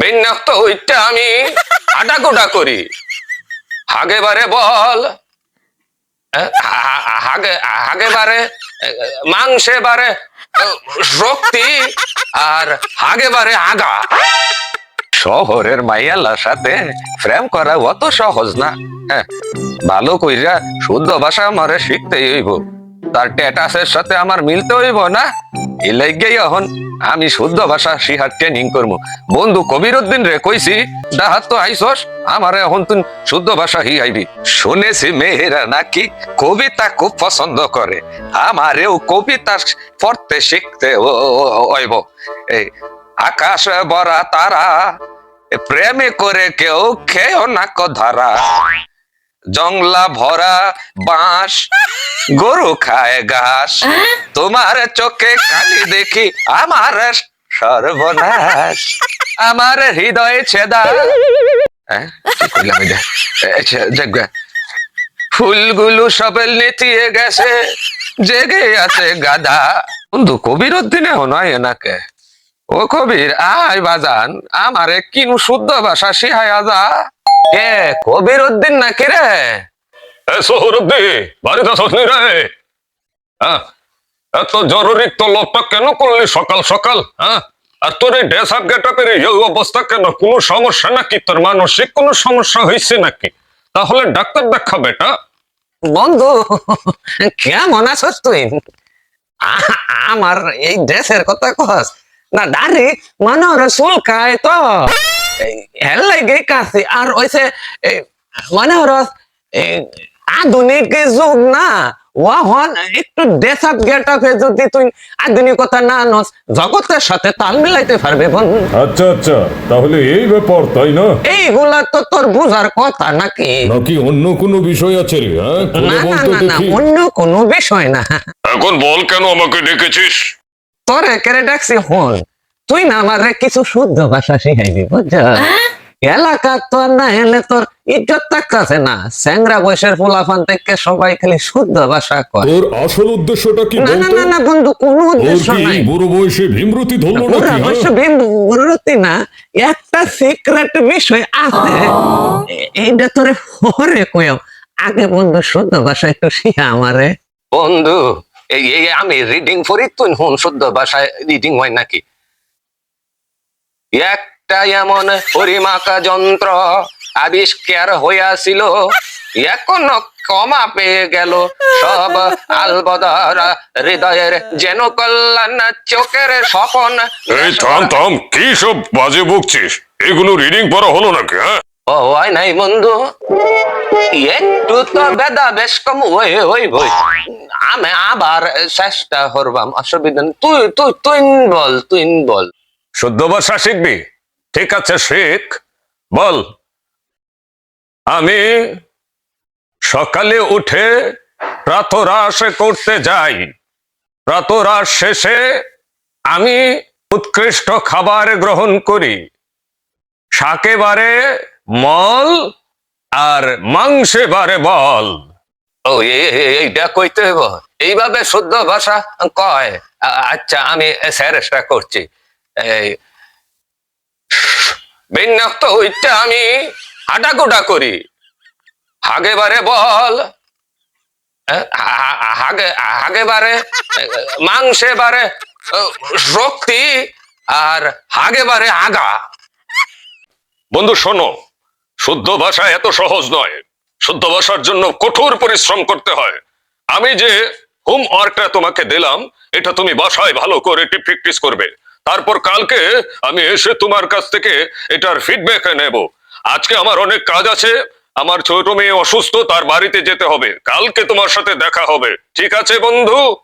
বিন্যস্ত হইতে আমি হাঁটাকুটা করি। হাগে বারে বল হাগে হাগে বারে মাংসে বারে শক্তি আর হাগে বারে আগা। শহরের মাইয়ালার সাথে প্রেম করা অত সহজ না ভালো কইরা শুদ্ধ ভাষা আমারে শিখতেই হইব। তার টেটাসের সাথে আমার মিলতে হইব না। এই লাইগেই আমি শুদ্ধ ভাষা শিহার ট্রেনিং করব বন্ধু কবির উদ্দিন রে কইছি, ডাহাত তো আইসস, আমার এখন তুই শুদ্ধ ভাষা হি আইবি। শুনেছি মেয়েরা নাকি কবিতা খুব পছন্দ করে, আমারেও কবিতা পড়তে শিখতে ও- এই আকাশ বরা তারা প্রেমে করে কেউ খেও না ধারা। জংলা ভরা বাঁশ গরু খায় ঘাস। তোমার চোখে কালি দেখি আমার সর্বনাশ। আমার হৃদয়ে ছেদা। ফুলগুলো সবে নেতিয়ে গেছে জেগে আছে গাদা বন্ধু কবির উদ্দিনে নয় এনাকে। ও কবির আয় বাজান আমারে কিনু শুদ্ধ ভাষা শিহায়া যা কে কবির উদ্দিন নাকি রে? এ সোহরুদ্দি বাড়িতে আসনি রে। হ্যাঁ এত জরুরি তো কেন করলি সকাল সকাল হ্যাঁ আর তোর এই ড্রেস আপ গেট আপের এই অবস্থা কেন? কোনো সমস্যা নাকি? তোর মানসিক কোনো সমস্যা হয়েছে নাকি? তাহলে ডাক্তার দেখা বেটা। বন্ধু কেমন আছিস তুই? আমার এই ড্রেসের কথা কস। না দাড়ি মানে ওরা চুলকায় তো। হেল লাগে কাছে আর ওইসে মানে এই, আধুনিক যুগ না। ওহন একটু ড্রেস আপ গেট আপে যদি তুই আধুনিকতা না নস জগতের সাথে তাল মিলাইতে পারবে বন্ধু আচ্ছা আচ্ছা তাহলে এই ব্যাপার তাই না? এইগুলা তো তোর বুঝার কথা নাকি? নাকি অন্য কোনো বিষয় আছে রে হ্যাঁ? না না না অন্য কোনো বিষয় না। এখন বল কেন আমাকে ডেকেছিস? তোরে কেড়ে ডাকছি হন তুই না আমারে কিছু শুদ্ধ ভাষা শিখাইবি বুঝছ? এলাকা তো না এলে তোর ইজ্জত থাকতেছে না। স্যাংরা বয়সের পোলাফান থেকে সবাই খালি শুদ্ধ ভাষা কয়। তোর আসল উদ্দেশ্যটা কি না না না না বন্ধু কোনো উদ্দেশ্য নাই। বুড়ো বয়সে ভীমরতি ধরলো হ্যাঁ? অবশ্য বিমূর্তি না একটা সিক্রেট বিষয় আছে। এইটা তোরে পরে কইও। আগে বন্ধু শুদ্ধ ভাষা একটু শিখা আমারে। বন্ধু এই এই, আমি রিডিং করি তুই হন শুদ্ধ ভাষায় রিডিং হয় নাকি? একটা এমন পরিমাকা যন্ত্র আবিষ্কার হইয়াছিল, এখনও কমা পেয়ে গেল সব আলবদর হৃদয়ের যেন কল্যাণ চোখের স্বপন। এই থাম থাম, কি সব বাজে বকছিস? এগুলো রিডিং পড়া হলো নাকি হ্যাঁ? ও নাই বন্ধু। একটু তো বেদা বেশ কম। ওই ওই বই আমি আবার চেষ্টা করবাম। অসুবিধা তুই তুই তুই বল তুই বল। শুদ্ধ ভাষা শিখবি? ঠিক আছে, শিখ। বল। আমি সকালে উঠে প্রাতরাশ করতে যাই। প্রাতরাশ শেষে আমি উৎকৃষ্ট খাবার গ্রহণ করি। শাকে বারে মল আর মাংসে বারে বল। ও এইটা কইতে হইব। এইভাবে শুদ্ধ ভাষা কয়? আচ্ছা আমি চেষ্টা করছি। এই বিন্যস্ত হইতে আমি হাঁটাকুটা করি। হাগে বারে বল হাগে হাগে বারে মাংসে বারে শক্তি আর হাগে বারে আগা। বন্ধু শোনো শুদ্ধ ভাষা এত সহজ নয়। শুদ্ধ ভাষার জন্য কঠোর পরিশ্রম করতে হয়। আমি যে হোমওয়ার্কটা তোমাকে দিলাম, এটা তুমি বাসায় ভালো করে প্র্যাকটিস করবে। তারপর কালকে আমি এসে তোমার কাছ থেকে এটার ফিডব্যাক নেব। আজকে আমার অনেক কাজ আছে, আমার ছোট মেয়ে অসুস্থ, তার বাড়িতে যেতে হবে। কালকে তোমার সাথে দেখা হবে। ঠিক আছে বন্ধু?